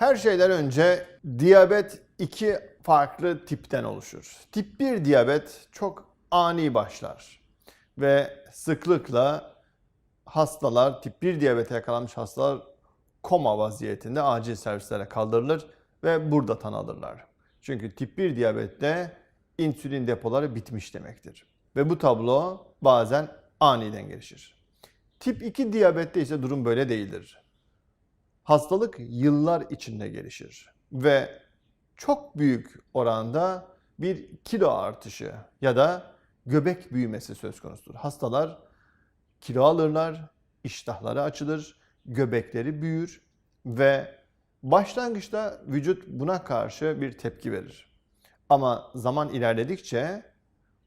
Her şeyden önce diyabet iki farklı tipten oluşur. Tip 1 diyabet çok ani başlar ve sıklıkla hastalar, tip 1 diyabete yakalanmış hastalar koma vaziyetinde acil servislere kaldırılır ve burada tan alırlar. Çünkü tip 1 diyabette insülin depoları bitmiş demektir. Ve bu tablo bazen aniden gelişir. Tip 2 diyabette ise durum böyle değildir. Hastalık yıllar içinde gelişir ve çok büyük oranda bir kilo artışı ya da göbek büyümesi söz konusudur. Hastalar kilo alırlar, iştahları açılır, göbekleri büyür ve başlangıçta vücut buna karşı bir tepki verir. Ama zaman ilerledikçe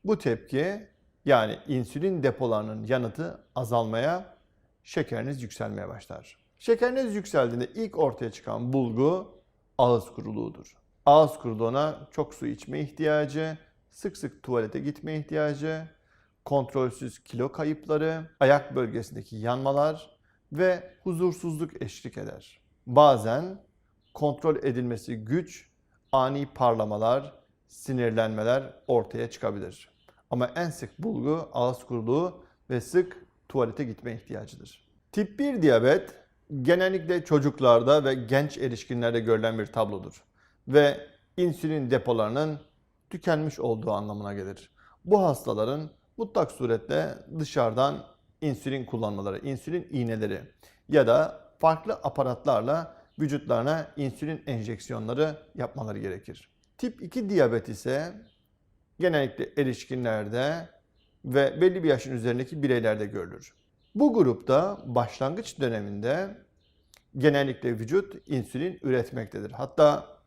bu tepki yani insülin depolarının yanıtı azalmaya, şekeriniz yükselmeye başlar. Şekeriniz yükseldiğinde ilk ortaya çıkan bulgu ağız kuruluğudur. Ağız kuruluğuna çok su içme ihtiyacı, sık sık tuvalete gitme ihtiyacı, kontrolsüz kilo kayıpları, ayak bölgesindeki yanmalar ve huzursuzluk eşlik eder. Bazen kontrol edilmesi güç, ani parlamalar, sinirlenmeler ortaya çıkabilir. Ama en sık bulgu ağız kuruluğu ve sık tuvalete gitme ihtiyacıdır. Tip 1 diyabet genellikle çocuklarda ve genç erişkinlerde görülen bir tablodur ve insülin depolarının tükenmiş olduğu anlamına gelir. Bu hastaların mutlak suretle dışarıdan insülin kullanmaları, insülin iğneleri ya da farklı aparatlarla vücutlarına insülin enjeksiyonları yapmaları gerekir. Tip 2 diyabet ise genellikle erişkinlerde ve belli bir yaşın üzerindeki bireylerde görülür. Bu grupta başlangıç döneminde genellikle vücut insülin üretmektedir. Hatta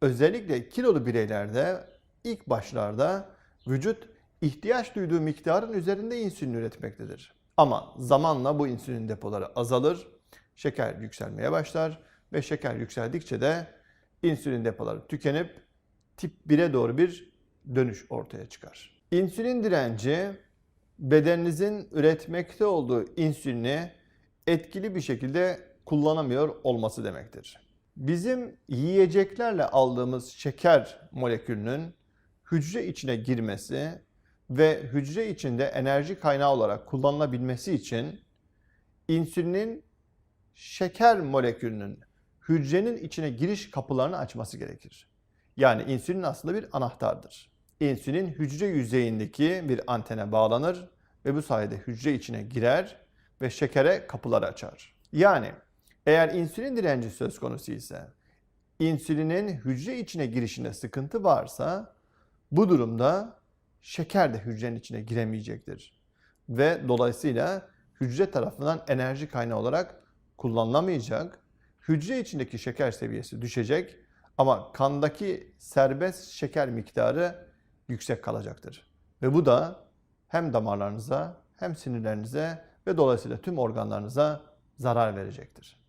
özellikle kilolu bireylerde ilk başlarda vücut ihtiyaç duyduğu miktarın üzerinde insülin üretmektedir. Ama zamanla bu insülin depoları azalır, şeker yükselmeye başlar ve şeker yükseldikçe de insülin depoları tükenip tip 1'e doğru bir dönüş ortaya çıkar. İnsülin direnci bedeninizin üretmekte olduğu insülini etkili bir şekilde kullanamıyor olması demektir. Bizim yiyeceklerle aldığımız şeker molekülünün hücre içine girmesi ve hücre içinde enerji kaynağı olarak kullanılabilmesi için insülinin şeker molekülünün hücrenin içine giriş kapılarını açması gerekir. Yani insülin aslında bir anahtardır. İnsülin hücre yüzeyindeki bir antene bağlanır ve bu sayede hücre içine girer ve şekere kapılar açar. Yani eğer insülin direnci söz konusu ise insülinin hücre içine girişinde sıkıntı varsa bu durumda şeker de hücrenin içine giremeyecektir. Ve dolayısıyla hücre tarafından enerji kaynağı olarak kullanılamayacak. Hücre içindeki şeker seviyesi düşecek ama kandaki serbest şeker miktarı yüksek kalacaktır. Ve bu da hem damarlarınıza hem sinirlerinize ve dolayısıyla tüm organlarınıza zarar verecektir.